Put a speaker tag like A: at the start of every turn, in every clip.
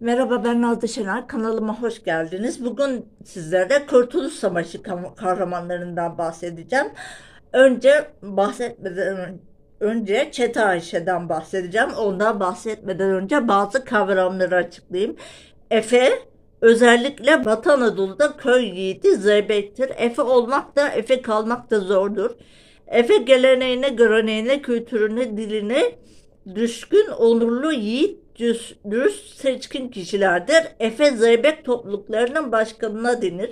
A: Merhaba ben Nazlı Şener. Kanalıma hoş geldiniz. Bugün sizlere Kurtuluş Savaşı kahramanlarından bahsedeceğim. Önce bahsetmeden ön- önce Çete Ayşe'den bahsedeceğim. Ondan bahsetmeden önce bazı kavramları açıklayayım. Efe özellikle Batı Anadolu'da köy yiğidi zeybektir. Efe olmak da Efe kalmak da zordur. Efe geleneğine, göreneğine, kültürüne, diline düşkün, onurlu, yiğit, dürüst, seçkin kişilerdir. Efe zeybek topluluklarının başkanına denir.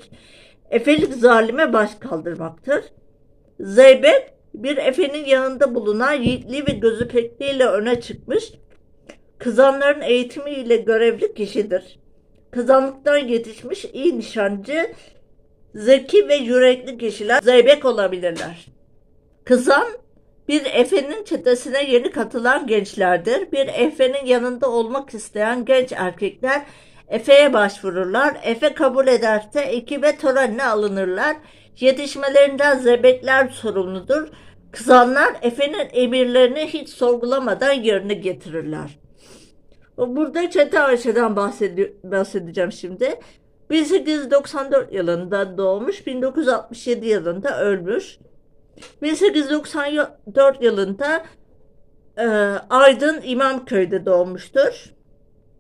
A: Efelik zalime baş kaldırmaktır. Zeybek bir efenin yanında bulunan yiğitliği ve gözü pekliğiyle öne çıkmış, kızanların eğitimiyle görevli kişidir. Kızanlıktan yetişmiş iyi nişancı, zeki ve yürekli kişiler zeybek olabilirler. Kızan bir efenin çetesine yeni katılan gençlerdir. Bir efenin yanında olmak isteyen genç erkekler Efe'ye başvururlar. Efe kabul ederse ekibe törenle alınırlar. Yetişmelerinden zebekler sorumludur. Kızanlar Efe'nin emirlerini hiç sorgulamadan yerine getirirler. Burada Çete Ayşe'den bahsedeceğim şimdi. 1894 yılında doğmuş, 1967 yılında ölmüş. 1894 yılında e, Aydın İmamköy'de doğmuştur.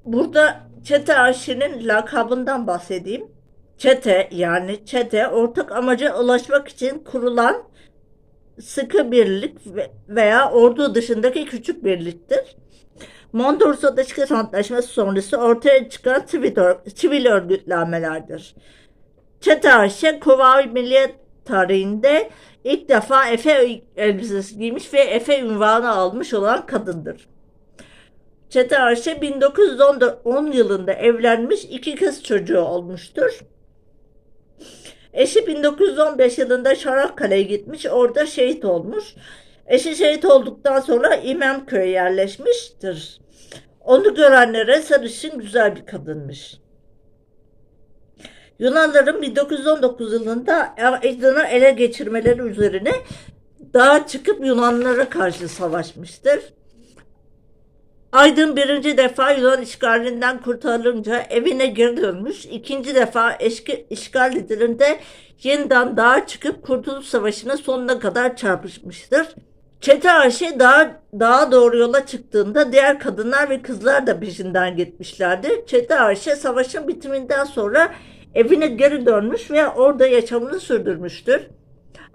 A: Burada Çete Ayşe'nin lakabından bahsedeyim. Çete yani çete ortak amaca ulaşmak için kurulan sıkı birlik ve- veya ordu dışındaki küçük birliktir. Mondros Ateşkes Antlaşması sonrası ortaya çıkan sivil örgütlenmelerdir. Çete Ayşe Kuvayi Milliyet tarihinde ilk defa Efe elbisesi giymiş ve Efe ünvanı almış olan kadındır. Çete Ayşe 1910 yılında evlenmiş, iki kız çocuğu olmuştur. Eşi 1915 yılında Çanakkale'ye gitmiş, orada şehit olmuş. Eşi şehit olduktan sonra İmamköy'e yerleşmiştir. Onu görenlere sarışın güzel bir kadınmış. Yunanların 1919 yılında Aydın'ı ele geçirmeleri üzerine dağa çıkıp Yunanlara karşı savaşmıştır. Aydın birinci defa Yunan işgalinden kurtarılınca evine geri dönmüş. İkinci defa eşki, işgal edildiğinde yeniden dağa çıkıp Kurtuluş Savaşı'na sonuna kadar çarpışmıştır. Çete Ayşe dağa, dağa doğru yola çıktığında diğer kadınlar ve kızlar da peşinden gitmişlerdi. Çete Ayşe savaşın bitiminden sonra evine geri dönmüş ve orada yaşamını sürdürmüştür.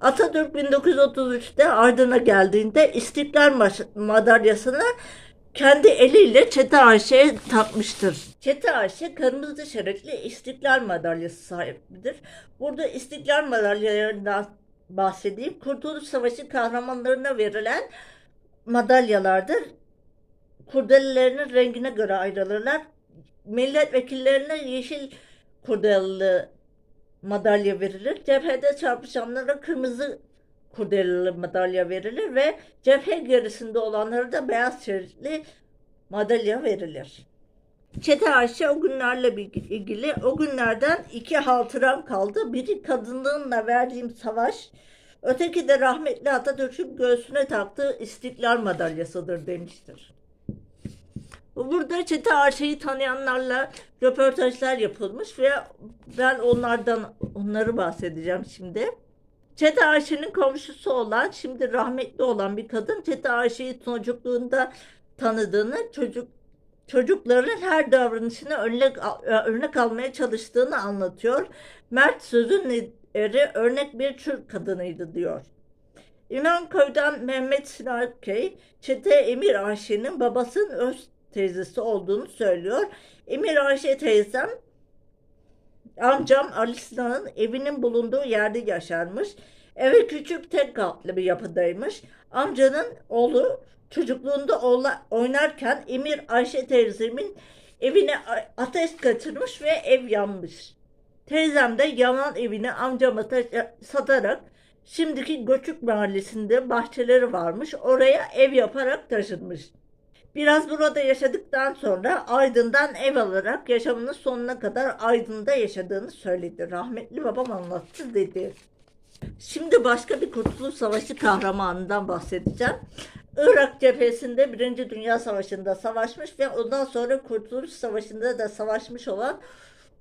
A: Atatürk 1933'te Aydın'a geldiğinde İstiklal Madalyasını kendi eliyle Çete Ayşe'ye takmıştır. Çete Ayşe kırmızı şeritli İstiklal Madalyası sahibidir. Burada İstiklal Madalyalarından bahsedeyim. Kurtuluş Savaşı kahramanlarına verilen madalyalardır. Kurdelelerinin rengine göre ayrılırlar. Milletvekillerine yeşil kurdeleli madalya verilir. Cephede çarpışanlara kırmızı kurdeleli madalya verilir ve cephe gerisinde olanlara da beyaz şeritli madalya verilir. Çete Ayşe o günlerle ilgili o günlerden iki hatıram kaldı. Biri kadınlığımla verdiğim savaş, öteki de rahmetli Atatürk'ün göğsüne taktığı İstiklal Madalyasıdır demiştir. Burada Çete Ayşe'yi tanıyanlarla röportajlar yapılmış ve ben onlardan onları bahsedeceğim şimdi. Çete Ayşe'nin komşusu olan, şimdi rahmetli olan bir kadın Çete Ayşe'yi çocukluğunda tanıdığını, çocuk çocukların her davranışını örnek, örnek almaya çalıştığını anlatıyor. Mert sözün eri örnek bir Türk kadınıydı diyor. İmamköy'den Mehmet Sinarkey, Çete Emir Ayşe'nin babasının öz teyzesi olduğunu söylüyor. Emir Ayşe teyzem amcam Ali Sinan'ın evinin bulunduğu yerde yaşarmış. Eve küçük tek katlı bir yapıdaymış. Amcanın oğlu çocukluğunda oğla, oynarken Emir Ayşe teyzemin evine ateş kaçırmış ve ev yanmış. Teyzem de yanan evini amcama ta- satarak şimdiki Göçük Mahallesi'nde bahçeleri varmış. Oraya ev yaparak taşınmış. Biraz burada yaşadıktan sonra Aydın'dan ev alarak yaşamının sonuna kadar Aydın'da yaşadığını söyledi. Rahmetli babam anlattı dedi. Şimdi başka bir Kurtuluş Savaşı kahramanından bahsedeceğim. Irak cephesinde Birinci Dünya Savaşı'nda savaşmış ve ondan sonra Kurtuluş Savaşı'nda da savaşmış olan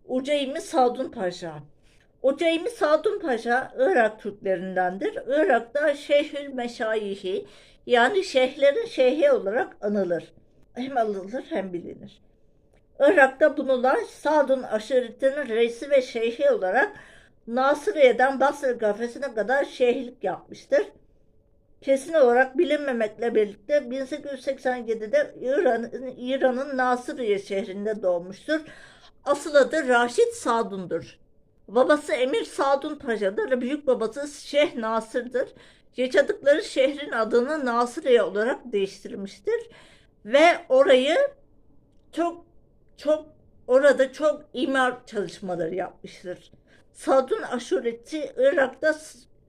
A: Uceymi Sadun Paşa. Uceymi Sadun Paşa Irak Türklerindendir. Irak'ta Şeyhül Meşayihi yani şeyhlerin şeyhi olarak anılır. Hem anılır hem bilinir. Irak'ta bulunan Sadun aşiretinin reisi ve şeyhi olarak Nasıriye'den Basra gafesine kadar şeyhlik yapmıştır. Kesin olarak bilinmemekle birlikte 1887'de İran'ın İran'ın Nasıriye şehrinde doğmuştur. Asıl adı Raşit Sadun'dur. Babası Emir Sadun Paşa'dır. Büyük babası Şeyh Nasır'dır. Yaşadıkları şehrin adını Nasıriye olarak değiştirmiştir. Ve orayı çok çok orada çok imar çalışmaları yapmıştır. Sadun aşureti Irak'ta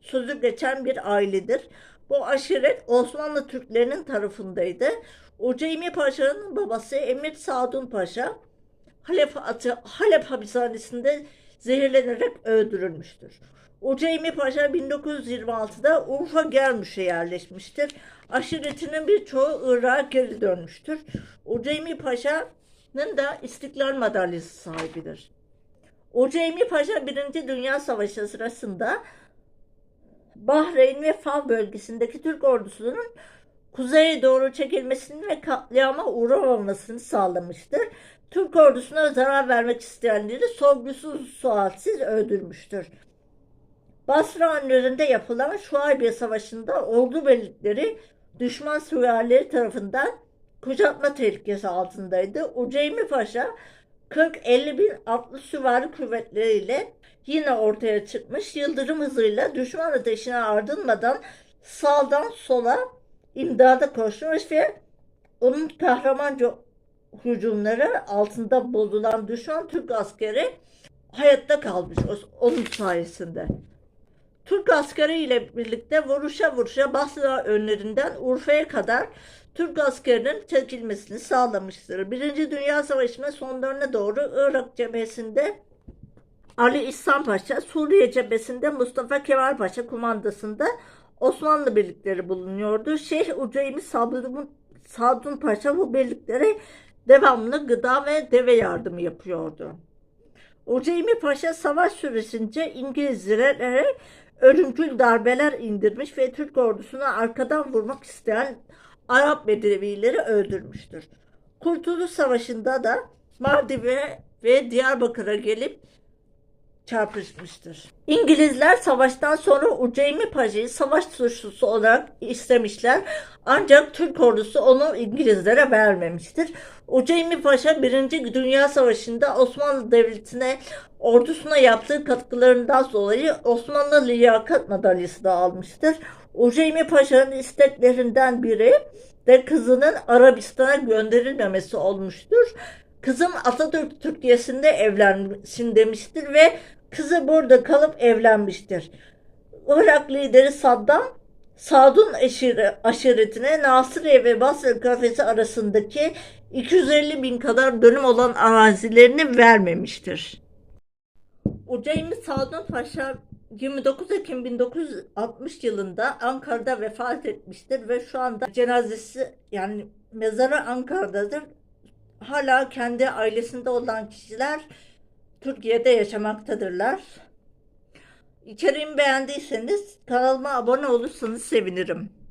A: sözü geçen bir ailedir. Bu aşiret Osmanlı Türklerinin tarafındaydı. Uceymi Paşa'nın babası Emir Sadun Paşa Halep, Halep hapishanesinde zehirlenerek öldürülmüştür. Uceymi Paşa 1926'da Urfa Germüş'e yerleşmiştir. Aşiretinin birçoğu Irak'a geri dönmüştür. Uceymi Paşa'nın da İstiklal Madalyası sahibidir. Uceymi Paşa 1. Dünya Savaşı sırasında Bahreyn ve Fav bölgesindeki Türk ordusunun kuzeye doğru çekilmesini ve katliama uğramamasını sağlamıştır. Türk ordusuna zarar vermek isteyenleri sorgusuz sualsiz öldürmüştür. Basra önlerinde yapılan Şuaybiye Savaşı'nda ordu birlikleri düşman süvarileri tarafından kuşatma tehlikesi altındaydı. Uceymi Paşa 40-50 bin atlı süvari kuvvetleriyle yine ortaya çıkmış. Yıldırım hızıyla düşman ateşine ardılmadan sağdan sola imdada koşmuş ve onun kahramanca hücumları altında bozulan düşman Türk askeri hayatta kalmış onun sayesinde. Türk askeri ile birlikte vuruşa vuruşa Basra önlerinden Urfa'ya kadar Türk askerinin çekilmesini sağlamıştır. Birinci Dünya Savaşı'nın sonlarına doğru Irak cephesinde Ali İhsan Paşa, Suriye cephesinde Mustafa Kemal Paşa kumandasında Osmanlı birlikleri bulunuyordu. Şeyh Uceymi Sadun, Paşa bu birliklere devamlı gıda ve deve yardımı yapıyordu. Uceymi Paşa savaş süresince İngilizlere ölümcül darbeler indirmiş ve Türk ordusuna arkadan vurmak isteyen Arap bedevileri öldürmüştür. Kurtuluş Savaşı'nda da Mardin'e ve Diyarbakır'a gelip çarpışmıştır. İngilizler savaştan sonra Uceymi Paşa'yı savaş suçlusu olarak istemişler. Ancak Türk ordusu onu İngilizlere vermemiştir. Uceymi Paşa 1. Dünya Savaşı'nda Osmanlı Devleti'ne ordusuna yaptığı katkılarından dolayı Osmanlı Liyakat Madalyası da almıştır. Uceymi Paşa'nın isteklerinden biri de kızının Arabistan'a gönderilmemesi olmuştur. Kızım Atatürk Türkiye'sinde evlensin demiştir ve kızı burada kalıp evlenmiştir. Irak lideri Saddam, Sadun aşire, aşiretine Nasiriye ve Basra kafesi arasındaki 250 bin kadar dönüm olan arazilerini vermemiştir. Uceymi Sadun Paşa 29 Ekim 1960 yılında Ankara'da vefat etmiştir ve şu anda cenazesi yani mezarı Ankara'dadır. Hala kendi ailesinde olan kişiler Türkiye'de yaşamaktadırlar. İçeriğimi beğendiyseniz kanalıma abone olursanız sevinirim.